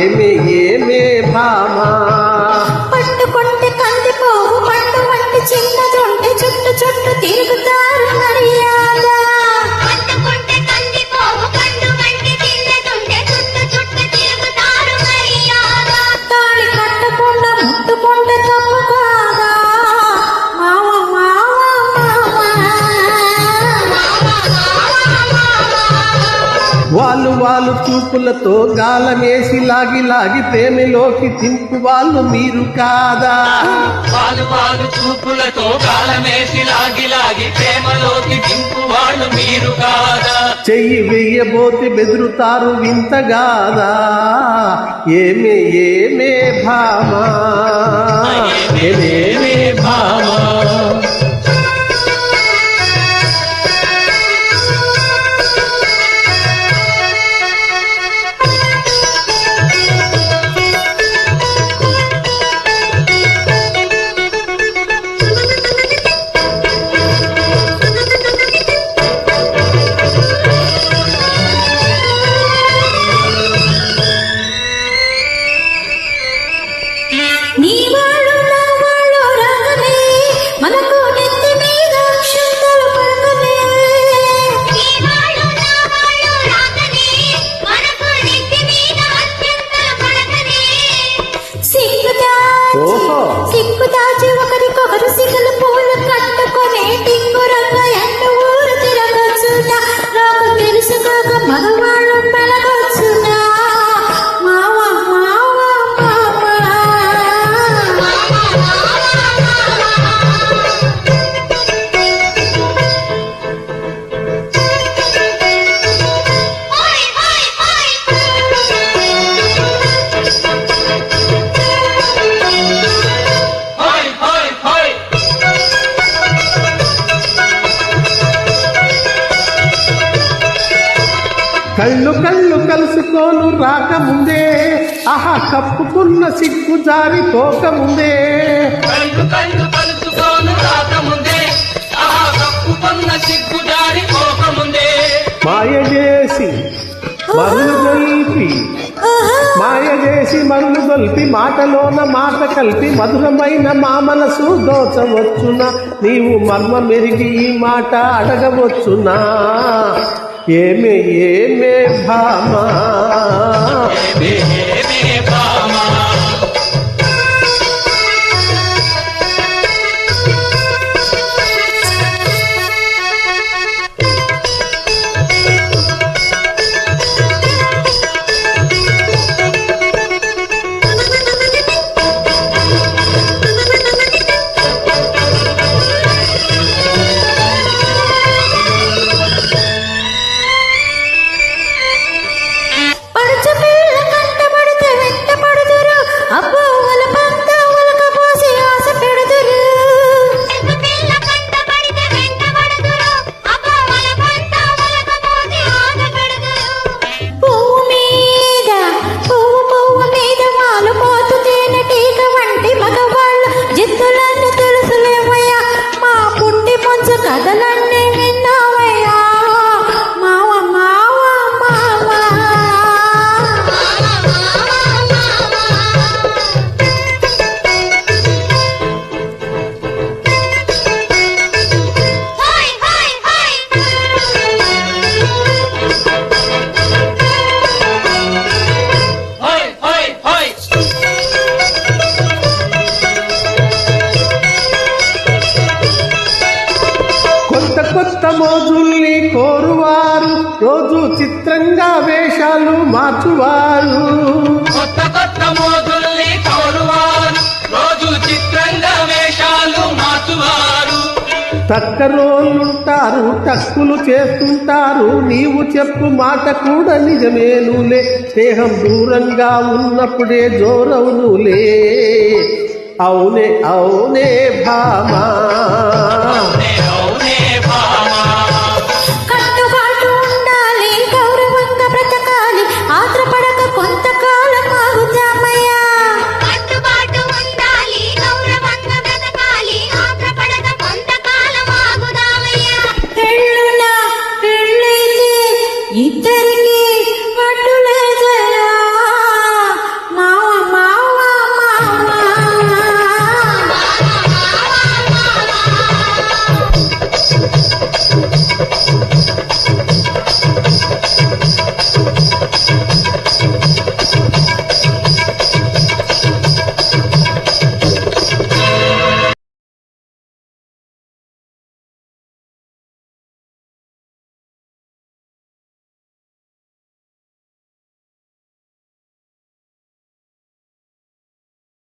ஏமே పాలు చూపులతో గాలమేసి లాగి లాగి ప్రేమలోకి తింపు వాళ్ళు మీరు కాదా? పాలు పాలు చూపులతో కాలమేసి లాగి లాగి ప్రేమలోకి దింపు వాళ్ళు మీరు కాదా? చెయ్యి వెయ్యబోతే బెదురుతారు వింతగాదా ఏమే ఏమే భామా? ఏమే భామా? నీ వాళ్ళు కళ్ళు కలుసుకోను రాకముందే ఆహా కప్పుకున్న సిగ్గు కళ్ళు కళ్ళు కలుసుకోను రాకముందే ఆ కప్పుకున్న సిగ్గు పోకముందే మాయ చేసి మరులు గొల్పి మాయ చేసి మరులు గొల్పి మాటలోన మాట కలిపి మధురమైన మా మనసు దోచవచ్చునా? నీవు మర్మ మెరిగి ఈ మాట అడగవచ్చునా? ఏమే ఏమే భామా? ఏమే ఏమే భామా? మోజుల్ని కోరువారు. రోజు చిత్రంగా వేషాలు మార్చువారు. కొత్త కొత్త మోదుల్ని కోరువారు. రోజు చిత్రంగా వేషాలు మార్చువారు. తక్కరోళ్ళుంటారు టక్కులు చేస్తుంటారు. నీవు చెప్పు మాట కూడా నిజమేనులే. స్నేహం దూరంగా ఉన్నప్పుడే జోరవునులే. అవునే అవునే భామా.